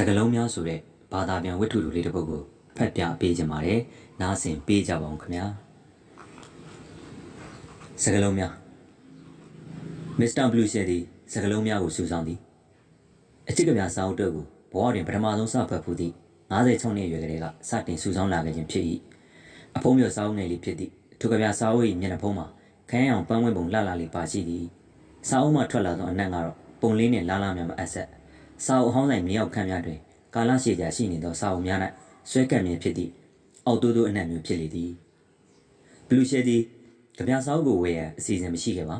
မင်္ဂလာပါစကလုံးများဆိုတဲ့ဘာသာပြန်ဝတ္ထုလူလေးတစ်ပုဒ်ကိုဖတ်ပြပေးကြပါတယ်နားဆင်ပေးကြပါဦးခင်ဗျာစကလုံးများမစ္စတာဘလူးရှယ်သည်စကလုံးများကိုစူဆောင်းသည်အချစ်ကဗျာစာအုပ်တို့ကိုဘဝတွင်ပထမဆုံးစဖတ်ဖူးသည့်56နှစ်အရွယ်ကလေးကစတင်စူဆောင်းလာခဲ့ခြင်းဖြစ်၏အဖုံးမျိုးစာအုပ်ငယ်လေးဖြစ်သည့်ထိုကဗျာစာအုပ်၏မျက်နှာဖုံးမှာခန်းအောင်ပန်းဝင်းပုံလှလှလေးပါရှိသည်စာအုပ်မှထွက်လာသောအနက်ကတော့ပုံလေးနှင့်လားလားများမအပ်ဆက် စာအုပ်အဟောင်းဆိုင်မြေအောက်ခန်းများတွင်ကာလရှည်ကြာရှိနေသောစာအုပ်များ၌ဆွဲကပ်မြင်ဖြစ်သည့်အောက်တိုးတိုးအနက်မျိုးဖြစ်လေသည်ဘလူးရှယ်သည်ကြပြစာအုပ်ကိုဝယ်ရန်အစီအစဉ်မရှိခဲ့ပါ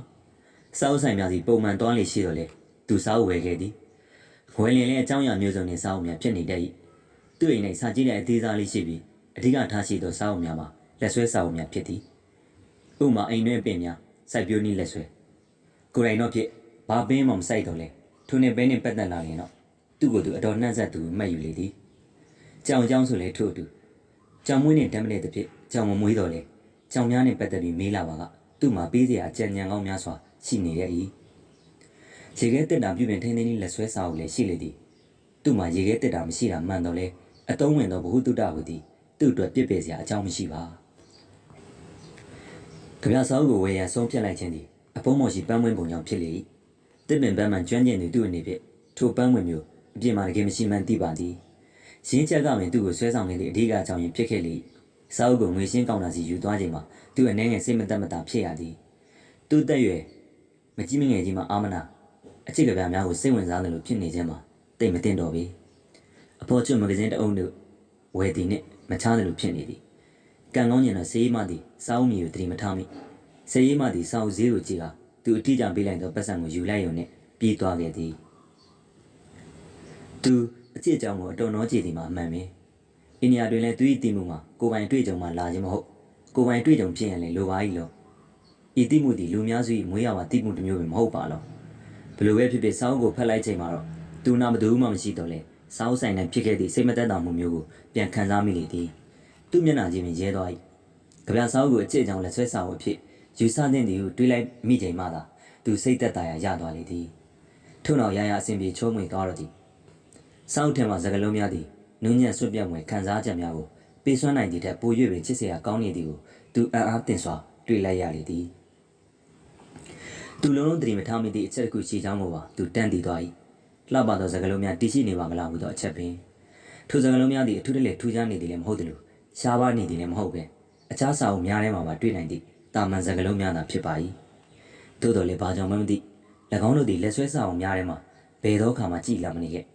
စာအုပ်ဆိုင်များစီပုံမှန်သွားလေရှိတော့လေသူစာအုပ်ဝယ်ခဲ့သည်ဝယ်လင်လည်းအကြောင်းအရာမျိုးစုံနှင့်စာအုပ်များဖြစ်နေတတ်၏သူ့အိမ်၌စာကြည့်တဲ့အသေးစားလေးရှိပြီးအဓိကထားရှိသောစာအုပ်များမှာလက်ဆွဲစာအုပ်များဖြစ်သည်ဥပမာအိမ်တွင်ပင်များစိုက်ပျိုးနည်းလက်ဆွဲကိုယ်တိုင်တော့ဖြစ်ဘာပင်းမှမဆိုင်တော့လဲထိုနေဘဲနဲ့ပတ်သက်လာရင်တော့ သူ့ကိုယ်သူအတော်နှံ့ဆက်သူမှတ်ယူလေသည်ကြောင်ကြောင်ဆိုလေထို့အတူကြောင်မွေးနဲ့တမ်းမတဲ့တစ်ဖြစ်ကြောင်မမွေးတော့လေကြောင်များနဲ့ပတ်သက်ပြီးမေးလာပါကသူ့မှာပေးစရာအကြံဉာဏ်ကောင်းများစွာရှိနေရဲ့ဤရေခဲတက်တာပြုပြင်ထိန်းသိမ်းလေးလက်ဆွဲစာအုပ်လည်းရှိလေသည်သူ့မှာရေခဲတက်တာမရှိတာမှန်တော့လေအတုံးဝင်သောဘ ഹു တုတ္တဟုသည်သူ့အတွက်ပြစ်ပယ်စရာအကြောင်းမရှိပါကြပြစာအုပ်ကိုဝယ်ရန်ဆုံးဖြတ်လိုက်ခြင်းသည်အဖုံးမော်ရှိပန်းဝင်းပုံကြောင့်ဖြစ်လေ၏တစ်ပင်ပန်းမှန်ကျွမ်းကျင်သူသူ့အနေဖြင့်ထိုပန်းဝင်မျိုး အပြစ်မှတကယ်မရှိမှန်းသိပါသည်ရင်းချက်ကပင်သူ့ကိုဆွဲဆောင်နေသည့်အဓိကအကြောင်းရင်းဖြစ်ခဲ့လေ၏စာအုပ်ကိုငွေရှင်းကောင်းတာစီယူသွားချိန်မှာသူအနေငယ်စိတ်မသက်မသာဖြစ်ရသည်သူ့တက်ရွယ်မကြီးမငယ်ကြီးမှအာမနာအချစ်ကဗျာများကိုစိတ်ဝင်စားတယ်လို့ဖြစ်နေခြင်းမှာတိတ်မတင်တော့ပြီအဖော်ကျွတ်မဂဇင်းတအုပ်တို့ဝယ်သည်နှင့်မချားတယ်လို့ဖြစ်နေသည်ကံကောင်းကျင်သောစေးမသည်စာအုပ်မြေကိုတတိမထားမိစေးမသည်စာအုပ်ဈေးကိုကြည့်ကသူအတိအကျပေးလိုက်သောပတ်စံကိုယူလိုက်ရုံနဲ့ပြေးသွားခဲ့သည် သူအချစ်အကြောင်းကိုအတော်နှောကြည့်သည်မှာအမှန်ပဲအိန္ဒိယတွင်လည်းသူ၏တည်မှုမှာကိုယ်ပိုင်တွေ့ကြုံမှလာခြင်းမဟုတ်ကိုယ်ပိုင်တွေ့ကြုံဖြစ်ရင်လည်းလိုပါ၏လို့ဤတည်မှုသည်လူများစု၏မွေးရပါတည်မှုတစ်မျိုးပဲမဟုတ်ပါလို့ဘယ်လိုပဲဖြစ်ဖြစ်စောင်းကိုဖက်လိုက်ချိန်မှာတော့သူနာမတူမှမရှိတော့လေစောင်းဆိုင်တိုင်းဖြစ်ခဲ့သည့်စိတ်မသက်သာမှုမျိုးကိုပြန်ခံစားမိလေသည်သူ့မျက်နှာချင်းပင်ရဲသွား၏ကြပြစောင်းကိုအချစ်အကြောင်းလက်ဆွဲစာအုပ်အဖြစ်ယူဆတဲ့သည်ကိုတွေးလိုက်မိချိန်မှသာသူစိတ်သက်သာရာရသွားလေသည်ထို့နောက်ရရအစဉ်ပြေချိုးမွေသွားတော့သည် စောင်းထင်မှစကလုံးများသည်နုညံ့ဆွတ်ပြတ်မွေခံစားချက်များကိုပေးစွမ်းနိုင်သည့်ထက်ပို၍ပင်ချစ်စရာကောင်းနေသည်ကိုသူအံ့အားသင့်စွာတွေ့လိုက်ရလေသည်သူလုံးလုံးတတိမထားမိသည့်အချက်တစ်ခုရှိကြောင်းကိုပါသူတန်းတည်သွား၏လှပသောစကလုံးများတည်ရှိနေပါမလားဟုသောအချက်ပင်ထိုစကလုံးများသည်အထူးတလဲထူးခြားနေသည်လည်းမဟုတ်သလိုရှားပါနေသည်လည်းမဟုတ်ပဲအခြားစာအုပ်များထဲမှာပါတွေ့နိုင်သည့်တာမန်စကလုံးများသာဖြစ်ပါ၏သို့တော်လည်းဘာကြောင့်မှမသိ၎င်းတို့သည်လက်ဆွဲစာအုပ်များထဲမှာဘယ်သောအခါမှကြည်လာမနေခဲ့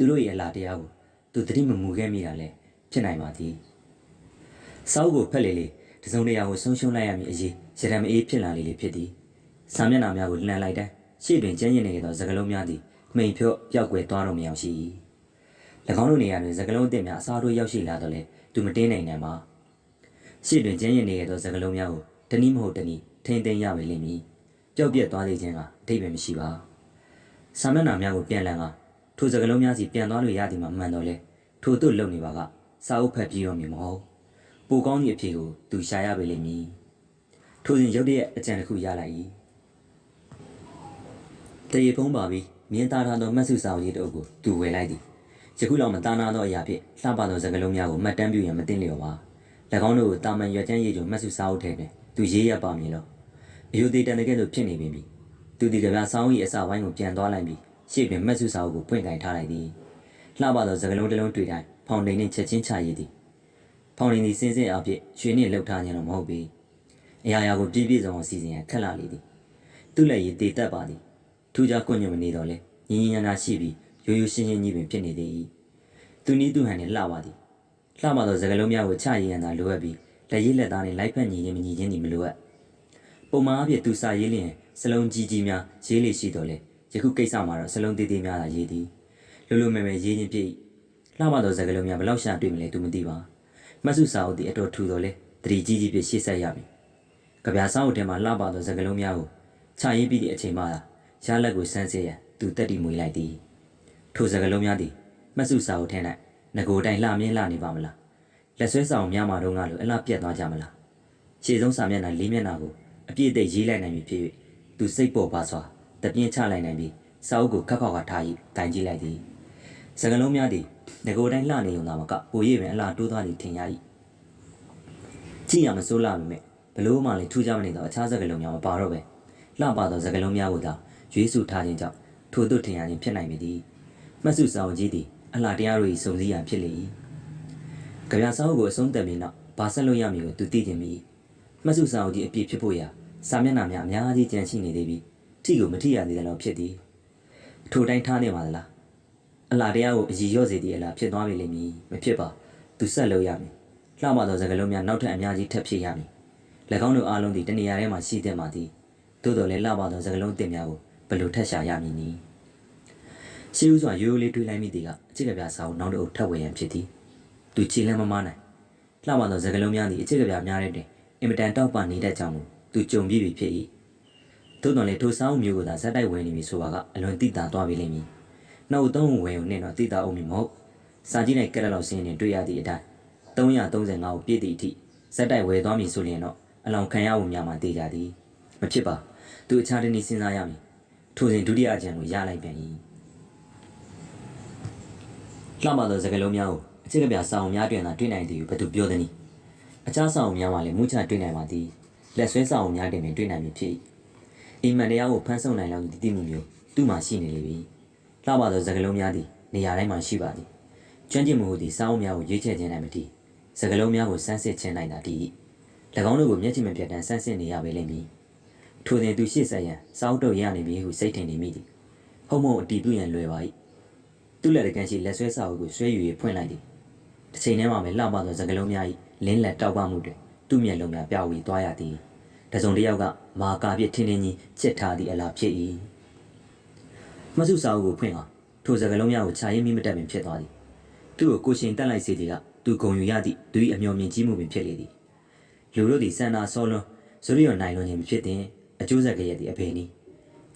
သူတို့ရဲ့အလားတရားကိုသူသတိမမူခဲ့မိတာလည်းဖြစ်နိုင်ပါသည်စာအုပ်ကိုဖက်လေလေတစုံတရာကိုဆုံးရှုံးလိုက်ရမည်အရေးရတံမအေးဖြစ်လာလေလေဖြစ်သည်စာမျက်နှာများကိုလှန်လိုက်တိုင်းရှေ့တွင်ကျန်းကျင်နေသောစကလုံးများသည်မှိန်ဖြော့ပျောက်ကွယ်သွားတော့မရောက်ရှိ၎င်းတို့နေရာတွင်စကလုံးအသစ်များအစားထိုးရောက်ရှိလာတော့လေသူမတင်းနိုင်နိုင်ပါရှေ့တွင်ကျန်းကျင်နေသောစကလုံးများကိုတနည်းမဟုတ်တနည်းထိမ့်သိမ်းရပါလိမ့်မည်ပျောက်ပြက်သွားစေခြင်းကအထိပ္ပယ်မရှိပါစာမျက်နှာများကိုပြန်လည်က ထိုစကလုံးများစီပြန်သွားလို့ရသည်မှာမှန်တော့လေထိုတို့လုံနေပါကစာအုပ်ဖတ်ပြီးတော့မြင်မဟုတ်ပိုကောင်းသည့်အဖြေကိုသူရှာရပါလိမ့်မည်ထိုစဉ်ရုတ်တရက်အကြံတစ်ခုရလိုက်၏တရေဖုံးပါပြီးမြင်းသားထားသောမတ်စုစာအုပ်ကြီးတို့ကိုသူဝယ်လိုက်သည်ယခုလောက်မသားနာသောအရာဖြင့်လှပသောစကလုံးများကိုမှတ်တမ်းပြုရန်မသိလျော်ပါ၎င်းတို့ကိုတာမန်ရွက်ချမ်းရည်ကြုံမတ်စုစာအုပ်ထဲတွင်သူရေးရပါမည်လို့အယူသေးတန်တကယ်လို့ဖြစ်နေပြီပြီသူဒီကဗျာဆောင်း၏အစာဝိုင်းကိုပြန်သွားလိုက်ပြီး ရှေ့တွင်မတ်စုစာအုပ်ကိုပွင့်ကင်ထားလိုက်သည်လှပသောစကလုံးတစ်လုံးတွေ့တိုင်းဖောင်တိန်နှင့်ချက်ချင်းချရည်သည်ဖောင်တိန်သည်စင်းစင်းအဖြစ်ရွှေနှင့်လှုပ်ထားခြင်းတော့မဟုတ်ပေအရာရာကိုပြည့်ပြည့်စုံအောင်စီစဉ်ရန်ခက်လာလေသည်သူ့လက်ရည်တည်တက်ပါသည်ထူးခြားကွညွန်မနေတော့လဲငင်းငင်းညာညာရှိပြီးရိုးရိုးရှင်းရှင်းကြီးပင်ဖြစ်နေသေး၏သူနီးသူဟန်နှင့်လှပါသည်လှပသောစကလုံးများကိုချရည်ရန်သာလိုအပ်ပြီးလက်ရည်လက်သားနှင့်လိုက်ဖက်ညီခြင်းမညီခြင်းသည်မလိုအပ်ပုံမှန်အဖြစ်သူစာရေးလျင်စလုံးကြီးကြီးများရေးလေရှိတော်လဲ ယခုကိစ္စမှာတော့စလုံးသေးသေးများသာရေးသည်လိုလိုမဲမဲရေးခြင်းဖြစ်၏လှပသောစကလုံးများဘယ်လောက်ရှာတွေ့မလဲသူမသိပါမဆုစာအုပ်သည်အတော်ထူတော်လဲတတိကြီးကြီးဖြင့်ရှေ့ဆက်ရပြီကြပြာစာအုပ်ထဲမှာလှပသောစကလုံးများကိုချရေးပြီးသည့်အချိန်မှသာရလက်ကိုစမ်းစစ်ရန်သူတက်တီမွေလိုက်သည်ထိုစကလုံးများသည်မဆုစာအုပ်ထဲ၌ငကိုတိုင်လှမြင်းလှနေပါမလားလက်ဆွဲဆောင်များမှာတော့ငါလိုအလားပြတ်သွားကြမလားခြေဆုံးစာမျက်နှာလေးမျက်နှာကိုအပြည့်အသိရေးလိုက်နိုင်ပြီဖြစ်၍သူစိတ်ပေါ်ပါစွာ တပြင်းချလိုက်နိုင်ပြီးစာအုပ်ကိုခက်ခေါက်ကထား၍တိုင်ကြည့်လိုက်သည်စကလုံးများသည်ငကိုတိုင်းလှနေုံသာမကပိုရည်ပင်အလားတိုးသွားသည်ထင်ရ၏ကြည့်ရမစိုးလာမိမဲ့ဘလို့မှလည်းထူးခြားမနေသောအခြားစကလုံးများမပါတော့ပဲလှပသောစကလုံးများကိုသာရွေးစုထားခြင်းကြောင့်ထို့သို့ထင်ရခြင်းဖြစ်နိုင်ပေသည်မှတ်စုစာအုပ်ကြီးသည်အလားတရားတို့၏စုံစည်းရန်ဖြစ်လေ၏ကြပြစာအုပ်ကိုအဆုံးသတ်ပြီးနောက်ဘာဆက်လို့ရမည်ကိုသူသိခြင်းမီမှတ်စုစာအုပ်ကြီးအပြည့်ဖြစ်ဖို့ရာစာမျက်နှာများအများကြီးကျန်ရှိနေသေးပြီး ထိကိုမထိရသေးတယ်လို့ဖြစ်သည်ထိုတိုင်းထားနေပါသလားအလားတရားကိုအည်ရော့စေသည်အလားဖြစ်သွားပြီလိမ့်မည်မဖြစ်ပါသူဆက်လို့ရမည်လှမသောစကားလုံးများနောက်ထပ်အများကြီးထပ်ဖြစ်ရမည်၎င်းတို့အားလုံးသည်တနေရာထဲမှာရှိတဲ့မှာသည်သို့တော်လည်းလှပသောစကားလုံးတင်များကိုဘယ်လိုထပ်ရှာရမည်နည်းရှိဦးစွာရိုးရိုးလေးတွေးလိုက်မိသည်ကအချစ်ကပြစာအုပ်နောက်တစ်အုပ်ထပ်ဝယ်ရန်ဖြစ်သည်သူချီလန်းမမနိုင်လှပသောစကားလုံးများသည်အချစ်ကပြများတဲ့တွင်အင်မတန်တောက်ပနေတတ်ကြောင်းမူသူကြုံပြီးပြီဖြစ်၏ သို့တော်လည်းထိုစာအုပ်မျိုးကိုသာဇက်တိုက်ဝယ်နေပြီဆိုပါကအလွန်တိတာသွားပြီလိမ့်မည်နောက်သုံးဝင်ုံနဲ့တော့တိတာအုံမီမဟုတ်စာကြည့်တဲ့ကက်တလော့စင်းနဲ့တွေ့ရသည့်အတိုင်း335ကိုပြည့်သည့်အထိဇက်တိုက်ဝယ်သွားမည်ဆိုရင်တော့အလောင်ခံရဖို့များမှတေးကြသည်မဖြစ်ပါသူအခြားတနည်းစဉ်းစားရမည်ထိုစဉ်ဒုတိယအကြံကိုရလိုက်ပြန်၏လှမသောစကားလုံးများကိုအချစ်ကပြစာအုံများတွင်သာတွေ့နိုင်သည်ဟုဘသူပြောသည်နည်းအခြားစာအုံများမှလည်းမူချတွေ့နိုင်ပါသည်လက်ဆွဲစာအုံများတွင်ပင်တွေ့နိုင်မည်ဖြစ်၏ အိမ်မန်တရားကိုဖမ်းဆုပ်နိုင်လောက်သည့်တည်မှုမျိုးသူ့မှာရှိနေလေပြီလှပသောစကလုံးများသည်နေရာတိုင်းမှာရှိပါသည်ကျွမ်းကျင်မှုဟူသည်စောင်းများကိုရွေးချယ်ခြင်းနိုင်မတည်စကလုံးများကိုစမ်းစစ်ခြင်းနိုင်တာတည်၎င်းတို့ကိုမျက်ခြေမပြတ်တမ်းစမ်းစစ်နေရပေလိမ့်မည်ထိုစဉ်သူရှေ့ဆက်ရန်စောင်းတုပ်ရနေပြီဟုစိတ်ထင်နေမိသည်ဟုတ်မဟုတ်အတီးပြုရန်လွယ်ပါ၏သူ့လက်တကန်းရှိလက်ဆွဲစာအုပ်ကိုဆွဲယူ၍ဖွင့်လိုက်သည်တစ်ချိန်တည်းမှာပဲလှပသောစကလုံးများ၏လင်းလက်တောက်ပမှုတွင်သူ့မျက်လုံးများပြဝီသွားရသည် တစုံတစ်ယောက်ကမာကာပြစ်ထင်းထင်းကြီးချက်ထားသည့်အလားဖြစ်၏မဆုစာအုပ်ကိုဖွင့်အောင်ထိုစကလုံးများကိုခြာရင်းမိမတက်ပင်ဖြစ်သွားသည်သူ့ကိုကိုရှင်တက်လိုက်စေသည်ကသူဂုံယူရသည့်သူ၏အမျော်မြင်ကြီးမှုပင်ဖြစ်လေသည်လူတို့သည်စန္ဒာဆောလွန်ဇိုရီယောနိုင်လွန်ခြင်းမဖြစ်တဲ့အကျိုးဆက်ကရဲ့သည့်အဖေနီ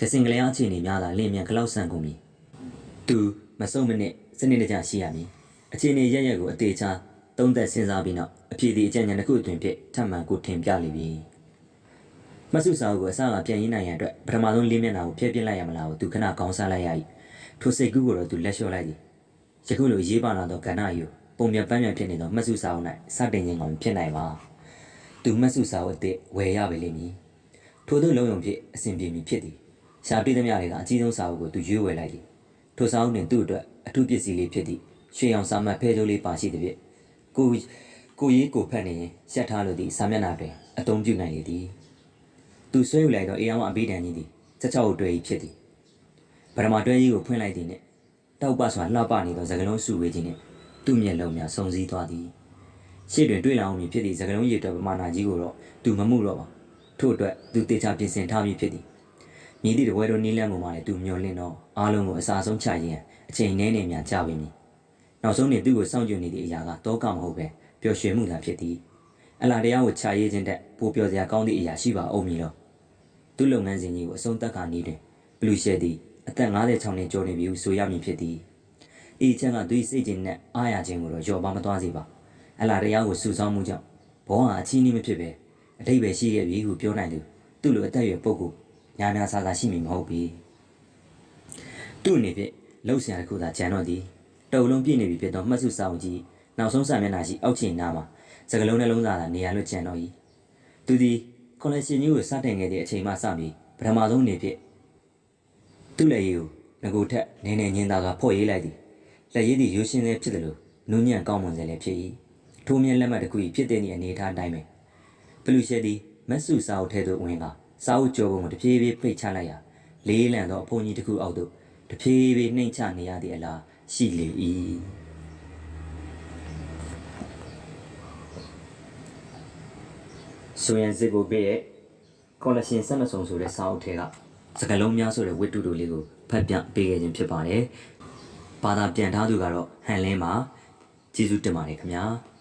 ကစင်ကလေးအားအခြေအနေများသာလင်းမြန်ကလောက်ဆန်ကုန်ပြီသူမစုံမနစ်စနစ်တကျရှိရမည်အခြေအနေရရက်ကိုအသေးချာသုံးသက်စဉ်းစားပြီးနောက်အဖြစ်ဒီအကြံဉာဏ်တစ်ခုအတွင်ဖြစ်ထပ်မံကိုထင်ပြလိမ့်မည် မဆုစာအုပ်ကိုအစကပြန်ရင်းနိုင်ရန်အတွက်ပထမဆုံးလေးမျက်နှာကိုဖျက်ပစ်လိုက်ရမလားကိုသူခဏကောင်းစားလိုက်ရ၏ထိုစိတ်ကူးကိုတော့သူလက်လျှော့လိုက်သည်ယခုလိုရေးပါလာသောကဏ္ဍအယူပုံမြပန်းပြန်ဖြစ်နေသောမဆုစာအုပ်၌စတင်ခြင်းကောင်ဖြစ်နိုင်ပါသူမဆုစာအုပ်အစ်ဝယ်ရပေလိမ့်မည်ထို့သောလုံယုံဖြစ်အစဉ်ပြေမည်ဖြစ်သည်ရှားတွေ့သမျှတွေကအကြီးဆုံးစာအုပ်ကိုသူရွေးဝယ်လိုက်သည်ထိုစာအုပ်တွင်သူ့အတွက်အထူးပစ္စည်းလေးဖြစ်သည့်ရွှေရောင်စာမှတ်ဖဲကြိုးလေးပါရှိသည်ဖြင့်ကိုကိုရေးကိုဖတ်နေရင်ရှက်ထားလို့သည်စာမျက်နှာတွင်အသုံးပြုနိုင်လေသည် သူဆွဲယူလိုက်တော့အေးအောင်အဘိဓမ္ကြီးသည်ချက်ချောက်ကိုတွေ့၏ဖြစ်သည်ပရမတွဲကြီးကိုဖွင့်လိုက်သည်နှင့်တောက်ပစွာလှပနေသောစကလုံးစုဝေးခြင်းနှင့်သူ့မျက်လုံးများစုံစည်းသွားသည်ရှေ့တွင်တွေ့လာအောင်မည်ဖြစ်သည့်စကလုံးရည်တော်ပမာဏကြီးကိုတော့သူမမှုတော့ပါထို့အတွက်သူတေချာပြင်ဆင်ထားပြီးဖြစ်သည်မြည်သည့်တပွဲတော်နီးလန်းကိုမှလည်းသူမျောလင့်တော့အားလုံးကိုအစာဆုံးချရင်းအချိန်နည်းနေများကြာပြီမည်နောက်ဆုံးနေသူ့ကိုစောင့်ကြည့်နေသည့်အရာကတော့ကမဟုတ်ပဲပျော်ရွှင်မှုသာဖြစ်သည်အလားတရားကိုခြာရေးခြင်းတက်ပိုပျော်စရာကောင်းသည့်အရာရှိပါအောင်မည်လော သူ့လုပ်ငန်းစဉ်ကြီးကိုအဆုံးသတ်ခါနေတွင်ဘလူရှယ်သည်အသက်56နှစ်ကျော်နေပြီဟုဆိုရမည်ဖြစ်သည်အေချန်ကသူ၏စိတ်ကျဉ်နဲ့အားရခြင်းကိုတော့လျော်ပါမသွားစေပါအလားတရားကိုစူဆောင်းမှုကြောင့်ဘောဟာအချီးနှီးမဖြစ်ပဲအတိတ်ပဲရှိခဲ့ပြီဟုပြောနိုင်သူသူ့လိုအသက်အရွယ်ပုဂ္ဂိုလ်ညာများဆာဆာရှိမည်မဟုတ်ပြီသူ့အနေဖြင့်လှုပ်ရှားတစ်ခုသာကြံတော့သည်တုံလုံးပြည့်နေပြီဖြစ်သောမှတ်စုစာအုပ်ကြီးနောက်ဆုံးစာမျက်နှာရှိအောက်ခြေနားမှာစကလုံးနှလုံးသားသာနေရာလွတ်ကြံတော့၏သူသည် ကော်လက်ရှင်ကြီးကိုစတင်ခဲ့တဲ့အချိန်မှစပြီးပထမဆုံးအနေဖြင့်သူ့လက်ရည်ကိုငကိုထက်နည်းနည်းညင်သာကဖော့ရေးလိုက်သည်လက်ရည်သည်ရိုးရှင်းလေးဖြစ်တယ်လို့နူးညံ့ကောင်းမွန်စေလည်းဖြစ်၏ထိုးမြဲလက်မှတ်တစ်ခု၏ဖြစ်တဲ့ဤအနေအထားအတိုင်းပဲဘလူရှယ်သည်မက်ဆုစာအုပ်ထဲသို့ဝင်ကစာအုပ်ကြောပုံကိုတဖြည်းဖြည်းပိတ်ချလိုက်ရာလေးလံသောအဖုန်ကြီးတစ်ခုအောက်သို့တဖြည်းဖြည်းနှိမ့်ချနေရသည့်အလားရှိလေ၏ ဆိုရင်စစ်ကိုပေးရဲ့ကော်လက်ရှင်ဆက်မဆုံဆိုတဲ့စာအုပ်ထဲကစကလုံးများဆိုတဲ့ဝတ္ထုတို့လေးကိုဖတ်ပြပေးခဲ့ခြင်းဖြစ်ပါတယ်။ဘာသာပြန်ထားသူကတော့ဟန်လင်းပါကျေးဇူးတင်ပါတယ်ခင်ဗျာ။